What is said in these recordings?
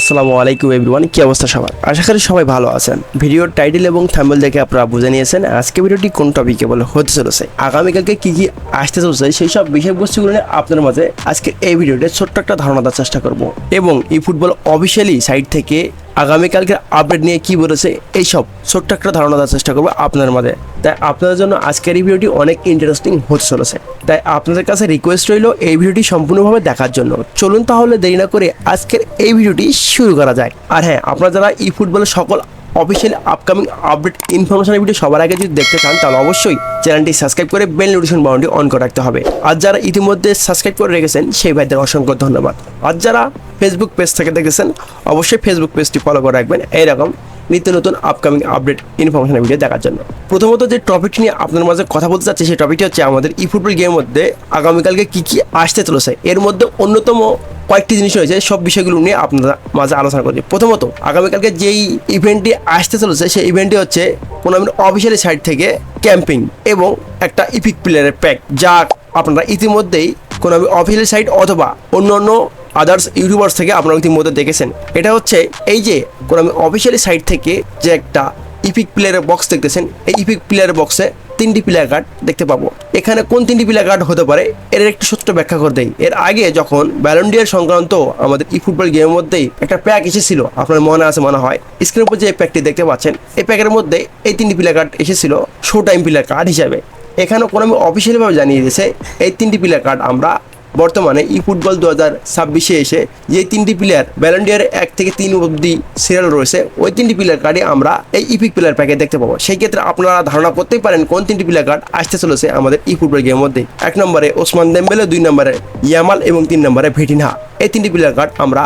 আসসালামু আলাইকুম এভরিওয়ান, কী অবস্থা সবার? আশা করি সবাই ভালো আছেন। ভিডিওর টাইটেল এবং থাম্বনেল দেখে আপনারা বুঝে নিয়েছেন আজকে ভিডিওটি কোন টপিকে বলে হতে চলেছে। আগামীকালকে কী কী আসতে চলছে সেই সব বিষয়বস্তুগুলো নিয়ে আপনার মাঝে আজকে এই ভিডিওতে ছোট্ট একটা ধারণা দেওয়ার চেষ্টা করব। এবং এই ফুটবল অফিসিয়ালি সাইট থেকে আগামীকালকে আপডেট নিয়ে কি বলেছে, এইসব ছোট্ট একটা ধারণা দেওয়ার চেষ্টা করব আপনার মাঝে। তাই আপনাদের জন্য আজকের এই ভিডিওটি অনেক ইন্টারেস্টিং হতে চলেছে। তাই আপনাদের কাছে রিকোয়েস্ট রইল এই ভিডিওটি সম্পূর্ণভাবে দেখার জন্য। চলুন তাহলে দেরি না করে আজকের এই ভিডিওটি শুরু করা যায়। আর হ্যাঁ আপনারা যারা ই ফুটবলের সকল অফিসিয়ালি আপকামিং আপডেট ইনফরমেশনের ভিডিও সবার আগে যদি দেখতে চান, তাহলে অবশ্যই চ্যানেলটি সাবস্ক্রাইব করে বেল নোটিফিকেশন বাউন্ডি অন করে রাখতে হবে। আর যারা ইতিমধ্যে সাবস্ক্রাইব করে রেখেছেন, সেই ভাইদের অসংখ্য ধন্যবাদ। আর যারা ফেসবুক পেজ থেকে দেখেছেন, অবশ্যই ফেসবুক পেজটি ফলো করে রাখবেন। এইরকম নিত্য নতুন আপকামিং আপডেট ইনফরমেশনের ভিডিও দেখার জন্য। প্রথমত যে টপিকটি নিয়ে আপনার মাঝে কথা বলতে চাচ্ছি, সেই টপিকটি হচ্ছে আমাদের ই ফুটবল গেমের মধ্যে আগামীকালকে কী কী আসতে চলেছে। এর মধ্যে অন্যতম কয়েকটি জিনিস রয়েছে, সব বিষয়গুলো নিয়ে আপনারা মাঝে আলোচনা করছি। প্রথমত, আগামীকালকে যেই ইভেন্টটি আসতে চলেছে, সেই ইভেন্টটি হচ্ছে কোনামির অফিসিয়ালি সাইট থেকে ক্যাম্পিং এবং একটা ইপিক প্লেয়ারের প্যাক যা আপনারা ইতিমধ্যেই কোনামি অফিসিয়াল সাইট অথবা অন্য অন্য আদার্স ইউটিউবার্স থেকে আপনারা ইতিমধ্যে দেখেছেন। এটা হচ্ছে এই যে কোনামি অফিসিয়ালি সাইট থেকে যে একটা ইপিক প্লেয়ারের বক্স দেখতেছেন, এই ইপিক প্লেয়ারের বক্সে তিনটি প্লেয়ার কার্ড দেখতে পাবো। এখানে কোন তিনটি প্লেয়ার কার্ড হতে পারে, এর একটু সত্য ব্যাখ্যা করে দেয় এর আগে যখন ব্যালন্ডিয়ার সংক্রান্ত আমাদের ই ফুটবল গেমের মধ্যেই একটা প্যাক এসেছিল, আপনার মনে আছে, মনে হয় স্ক্রিনের উপর যে প্যাকটি দেখতে পাচ্ছেন, এই প্যাকের মধ্যে এই তিনটি প্লেয়ার কার্ড এসেছিল শো টাইম প্লেয়ার কার্ড হিসাবে। এখানেও কোনো আমি অফিসিয়ালিভাবে জানিয়ে দিয়েছে, এই তিনটি প্লেয়ার কার্ড আমরা বর্তমানে ই ফুটবল দু হাজার ছাব্বিশে এসে যে তিনটি প্লেয়ার ব্যালেন্ডিয়ার এক থেকে তিন অব্দি সিরিয়াল রয়েছে, ওই তিনটি প্লেয়ার কার্ডে আমরা এই ইপিক প্লেয়ার প্যাকে দেখতে পাবো। সেই ক্ষেত্রে আপনারা ধারণা করতেই পারেন কোন তিনটি প্লেয়ার কার্ড আসতে চলেছে আমাদের ই ফুটবল গেমের মধ্যে। এক নম্বরে ওসমান দেম্বেলে, দুই নম্বরে ইয়ামাল এবং তিন নম্বরে ভেটিনহা। এই তিনটি প্লেয়ার কার্ড আমরা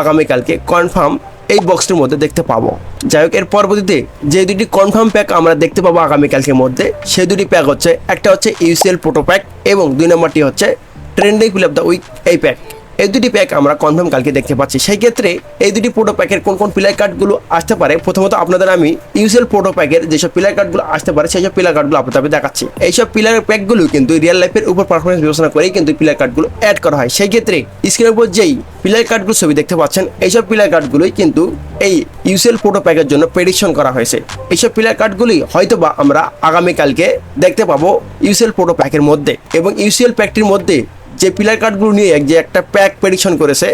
আগামীকালকে কনফার্ম এই বক্সটির মধ্যে দেখতে পাবো। যাই হোক, এর পরবর্তীতে যে দুটি কনফার্ম প্যাক আমরা দেখতে পাবো আগামীকালকের মধ্যে সেই দুটি প্যাক হচ্ছে, একটা হচ্ছে ইউসিএল প্রোটো প্যাক এবং দুই নম্বরটি হচ্ছে trending play of the week এই প্যাক এই দুটি প্যাক আমরা কনফার্ম কালকে দেখতে পাচ্ছি। সেই ক্ষেত্রে এই দুটি প্রোটো প্যাকের কোন কোন প্লেয়ার কার্ডগুলো আসতে পারে, প্রথমত আপনাদের আমি ইউসিএল প্রোটো প্যাকের যেসব প্লেয়ার কার্ডগুলো আসতে পারে, সেই সব প্লেয়ার কার্ডগুলো আপনাদের দেখাচ্ছি। এইসব প্লেয়ার প্যাকগুলো কিন্তু রিয়েল লাইফের উপর পারফরমেন্স বিবেচনা করেই কিন্তু প্লেয়ার কার্ডগুলো অ্যাড করা হয়। সেই ক্ষেত্রে স্ক্রিনের উপর যেই প্লেয়ার কার্ডগুলো ছবি দেখতে পাচ্ছেন এইসব প্লেয়ার কার্ডগুলোই কিন্তু এই ইউসিএল প্রোটো প্যাকের জন্য প্রেডিকশন করা হয়েছে। এইসব প্লেয়ার কার্ডগুলি হয়তো বা আমরা আগামীকালকে দেখতে পাবো ইউসিএল প্রোটো প্যাকের মধ্যে এবং ইউসিএল প্যাকটির মধ্যে যে পিলার কার্ডগুলো নিয়ে যে একটা প্যাক প্রেডিকশন করেছে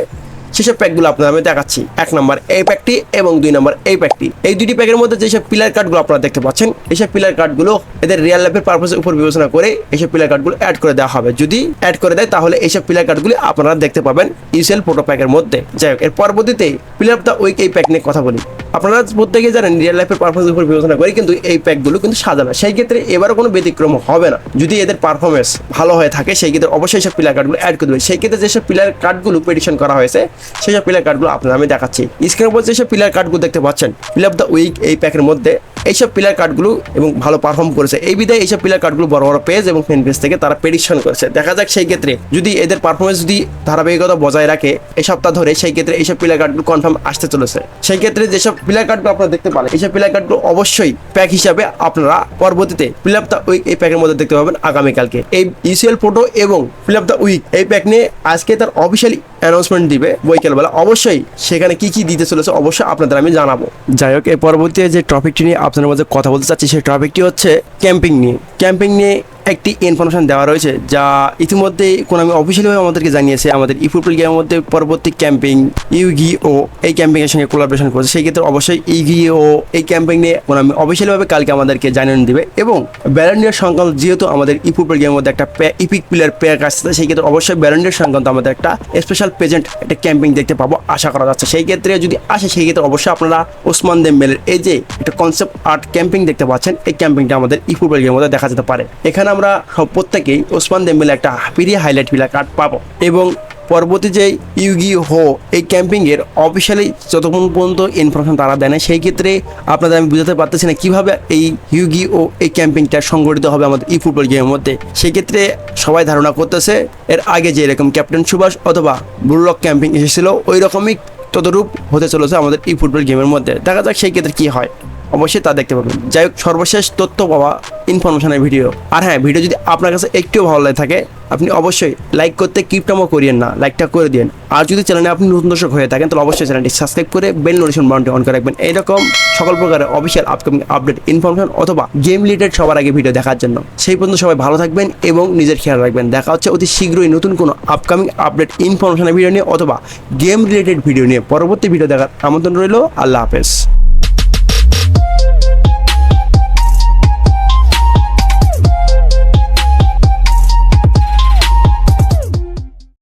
সেসব প্যাকগুলো আপনাদের আমি দেখাচ্ছি। এক নম্বর এই প্যাকটি এবং দুই নম্বর এই প্যাকটি এই দুটি প্যাকের মধ্যে যেসব প্লেয়ার কার্ডগুলো আপনারা দেখতে পাচ্ছেন এইসব প্লেয়ার কার্ডগুলো এদের রিয়েল লাইফের পারপাসের উপর বিবেচনা করে এইসব প্লেয়ার কার্ডগুলো অ্যাড করে দেওয়া হবে। যদি অ্যাড করে দেয়, তাহলে এইসব প্লেয়ার কার্ডগুলি আপনারা দেখতে পাবেন ইউসিএল প্রোটো প্যাকের মধ্যে। যাই হোক, এর পরবর্তীতে পিলার অফ দ্য উইক এই প্যাক নিয়ে কথা বলি। আপনারা প্রত্যেকে জানেন রিয়েল লাইফের পারফরমেন্স উপর বিবেচনা করে কিন্তু এই প্যাকগুলো কিন্তু সাজানো। সেই ক্ষেত্রে এবারও কোনো ব্যতিক্রম হবে না। যদি এদের পারফরমেন্স ভালো হয়ে থাকে, সেই ক্ষেত্রে অবশ্যই সব প্লেয়ার কার্ডগুলো অ্যাড করে দেবে সেই ক্ষেত্রে যেসব প্লেয়ার কার্ডগুলো প্রেডিকশন করা হয়েছে সেই সব প্লেয়ার কার্ডগুলো আপনারা আমি দেখাচ্ছি। স্ক্রিনের উপর যেসব প্লেয়ার কার্ডগুলো দেখতে পাচ্ছেন প্লেয়ার অফ দ্য উইক এই প্যাকের মধ্যে এইসব প্লেয়ার কার্ডগুলো এবং ভালো পারফর্ম করেছে। এই বিধায় এইসব প্লেয়ার কার্ডগুলো বড় বড় পেজ এবং ফ্যান পেজ থেকে তারা প্রেডিকশন করেছে। দেখা যাক সেই ক্ষেত্রে যদি এদের পারফরমেন্স যদি ধারাবাহিকতা বজায় রাখে, এই সপ্তাহ ধরে সেই ক্ষেত্রে এইসব প্লেয়ার কার্ডগুলো কনফার্ম আসতে চলেছে। সেই ক্ষেত্রে যেসব প্লেয়ার কার্ডগুলো আপনারা দেখতে পারেন এইসব প্লেয়ার কার্ডগুলো অবশ্যই প্যাক হিসাবে আপনারা পরবর্তীতে প্লে অফ দ্য উইক এই প্যাকের মধ্যে দেখতে পাবেন আগামীকালকে। এই ইউসিএল ফটো এবং প্লে অফ দ্য উইক এই প্যাক নিয়ে আজকে তার অফিসিয়ালি অ্যানাউন্সমেন্ট দিবে, বৈকালবেলা। অবশ্যই সেখানে কি কি দিতে চলেছে অবশ্যই আপনাদের আমি জানাব। যাই হোক এর পরবর্তী যে টপিকটি নিয়ে আপনাদের মধ্যে কথা বলতে চাচ্ছি, সেই টপিকটি হচ্ছে ক্যাম্পিং নিয়ে। ক্যাম্পিং নিয়ে একটি ইনফরমেশন দেওয়া রয়েছে, যা ইতিমধ্যেই কোন আমি অফিসিয়ালিভাবে আমাদেরকে জানিয়েছে। আমাদের ই ফুটবল গেমের মধ্যে পরবর্তী ক্যাম্পিং ইউগি ও এই ক্যাম্পিং এর সঙ্গে কোলাবরেশন করছে। সেই ক্ষেত্রে অবশ্যই ইগি ও এই ক্যাম্পিং নিয়ে কোন আমি অফিসিয়ালিভাবে কালকে আমাদেরকে জানিয়ে দিবে। এবং ব্যালেন্ডিয়ার সংক্রান্ত যেহেতু আমাদের ই ফুটবল গেমের মধ্যে একটা ইপিক প্লেয়ার প্যাক আসছে সেই ক্ষেত্রে অবশ্যই ব্যালেন্ডিয়ার সংক্রান্ত আমাদের একটা স্পেশাল প্রেজেন্ট একটা ক্যাম্পিং দেখতে পাবো, আশা করা যাচ্ছে। সেই ক্ষেত্রে যদি আসে, সেই ক্ষেত্রে অবশ্যই আপনারা ওসমান দেম্বেলের এই যে একটা কনসেপ্ট আর্ট ক্যাম্পিং দেখতে পাচ্ছেন, এই ক্যাম্পিংটা আমাদের ই ফুটবল গেমের মধ্যে দেখা যেতে পারে। এখানে আমরা সব প্রত্যেকেই ওসমান দেম্বেলে একটা পিরিয়া হাইলাইট পিলা কার্ড পাবো। এবং পরবর্তী যে ইউগি হো এই ক্যাম্পিংয়ের অফিসিয়ালি যতক্ষণ পর্যন্ত ইনফরমেশন তারা দেয় না, সেই ক্ষেত্রে আপনাদের আমি বুঝাতে পারতেছি না কীভাবে এই ইউগি ও এই ক্যাম্পিংটা সংগঠিত হবে আমাদের ই ফুটবল গেমের মধ্যে। সেই ক্ষেত্রে সবাই ধারণা করতেছে, এর আগে যে এরকম ক্যাপ্টেন সুভাষ অথবা বুলরক ক্যাম্পিং এসেছিল, ওই রকমই ততরূপ হতে চলেছে আমাদের ই ফুটবল গেমের মধ্যে। দেখা যাক সেই ক্ষেত্রে কী হয়। অবশ্যই তা দেখতে পাবেন। যাই হোক, সর্বশেষ তথ্য পাওয়া ইনফরমেশনের ভিডিও আর হ্যাঁ ভিডিও যদি আপনার কাছে একটু ভালো লাগে থাকে, আপনি অবশ্যই লাইক করতে কিপটামও করিয়েন না লাইকটা করে দিন আর যদি চ্যানেলে আপনি নতুন দর্শক হয়ে থাকেন, তাহলে অবশ্যই চ্যানেলটি সাবস্ক্রাইব করে বেল নোটিফিকেশন বাটনটি অন করে রাখবেন। এইরকম সকল প্রকারের অফিসিয়াল আপকামিং আপডেট ইনফরমেশন অথবা গেম রিলেটেড সবার আগে ভিডিও দেখার জন্য। সেই পর্যন্ত সবাই ভালো থাকবেন এবং নিজের খেয়াল রাখবেন। দেখা হচ্ছে অতি শীঘ্রই নতুন কোনো আপকামিং আপডেট ইনফরমেশনের ভিডিও নিয়ে অথবা গেম রিলেটেড ভিডিও নিয়ে। পরবর্তী ভিডিও দেখার আমন্ত্রণ রইল। আল্লাহ হাফেজ।